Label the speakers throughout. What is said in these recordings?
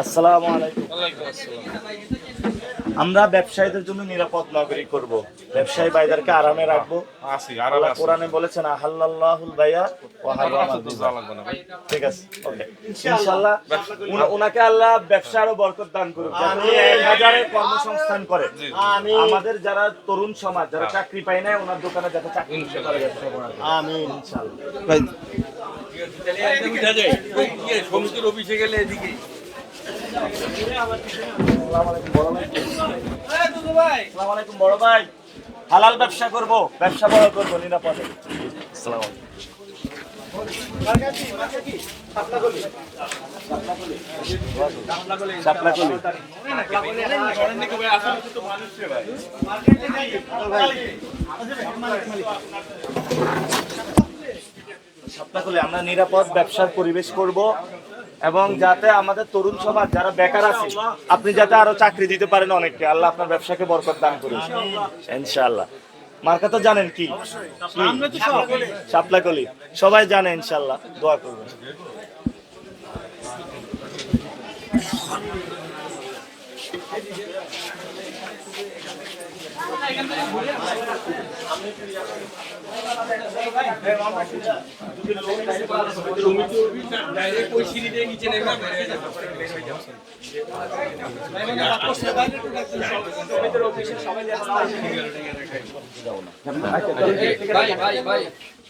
Speaker 1: আসসালামু আলাইকুম আমরা ব্যবসায়ীদের জন্য নিরাপদ নগরী করব। ব্যবসায়ী ভাইদেরকে আরামে রাখব। কোরআনে বলেছেন
Speaker 2: না ভাই।
Speaker 1: ঠিক আছে ওকে। ইনশাআল্লাহ। উনা- আল্লাহ ব্যবসা আরও বরকত দান উনি এক হাজারের কর্মসংস্থান করে। আমাদের যারা তরুণ সমাজ যারা চাকরি পায় না ওনার দোকানে যাতে চাকরি আমিন। ইনশাআল্লাহ।
Speaker 3: সমিতির অফিসে গেলে এদিকে।
Speaker 1: বড় ভাই হালাল ব্যবসা করব ব্যবসা বড় করব নিরাপদে আমরা নিরাপদ ব্যবসার পরিবেশ করব। এবং যাতে আমাদের তরুণ সমাজ, যারা বেকার আছে, আপনি যাতে আরও চাকরি দিতে পারেন অনেককে। আল্লাহ আপনার ব্যবসাকে বরকত দান করুন। ইনশাআল্লাহ। মার্কা তো জানেন কি? শাপলাকলি সবাই জানে ইনশাআল্লাহ। দোয়া করবেন।
Speaker 3: ডাইরেক্ট ওই সিঁড়ি দিয়ে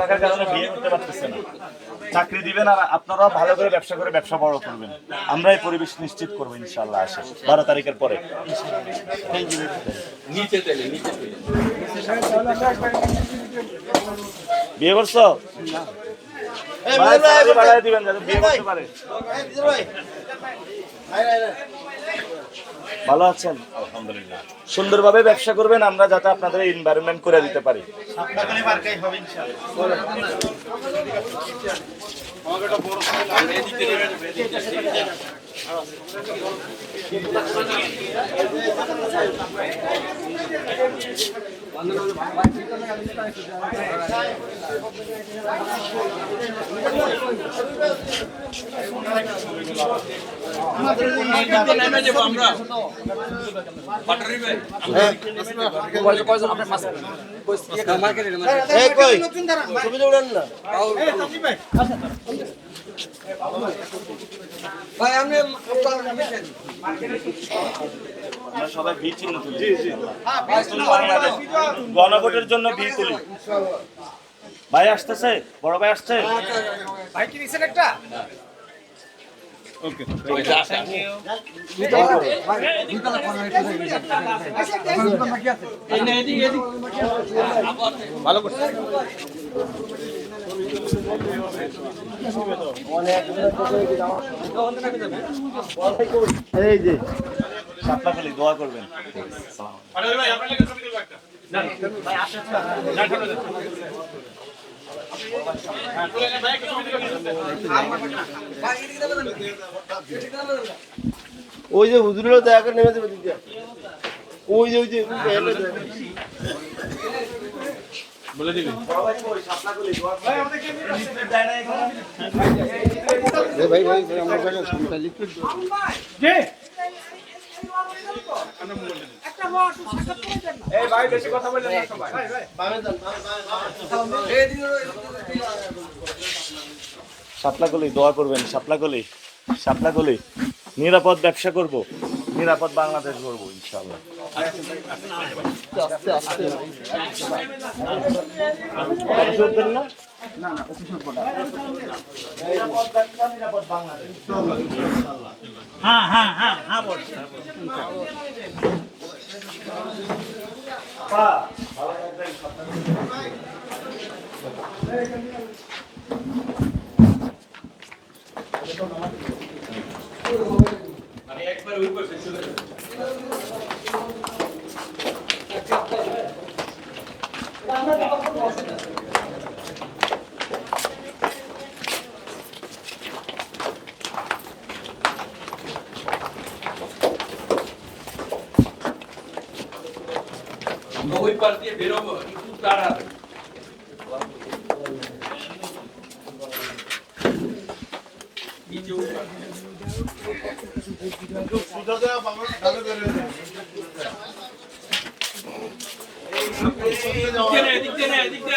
Speaker 1: থাকার কারণে বিয়ে করতে পারতেছে না চাকরি দিবেন আর আপনারাও ভালো করে ব্যবসা করে ব্যবসা বড় করবেন আমরা এই পরিবেশ নিশ্চিত করব ইনশাল্লাহ আসে বারো তারিখের পরে বিয়ে করছ দিবেন যাতে বিয়ে করতে পারে ভালো আছেন?
Speaker 2: আলহামদুলিল্লাহ।
Speaker 1: সুন্দরভাবে ব্যবসা করবেন আমরা যাতে আপনাদের এনভায়রনমেন্ট করে দিতে পারি।
Speaker 3: নেমে যাব আমরা পাটারি ভাই
Speaker 1: আমরা সবাই ভি চিহ্ন তুলি বাংলাদেশ গণভোটের জন্য ভি তুলি ভাই আসতেছে বড় ভাই আসছে এই যে। সাপলাখালি দোয়া করবেন।
Speaker 4: ওই যে হুজুরেরও দয়া করে নেমে দিদি। ওই যে ওই যে।
Speaker 2: বলে দিবি।
Speaker 4: ভাই ভাই ভাই আমার কাছে সংখ্যা লিখে
Speaker 1: সাপলাকলি দোয়া করবেন সাপলাকলি সাপলাকলি নিরাপদ ব্যবসা করব। নিরাপদ বাংলাদেশ গড়বো
Speaker 5: বাংলাদেশ
Speaker 1: হ্যাঁ হ্যাঁ হ্যাঁ হ্যাঁ
Speaker 5: एक पर
Speaker 3: ऊपर से शुरू तो वही पड़ती है बेरों को तारा একটু তাড়া নিচে উঠবা।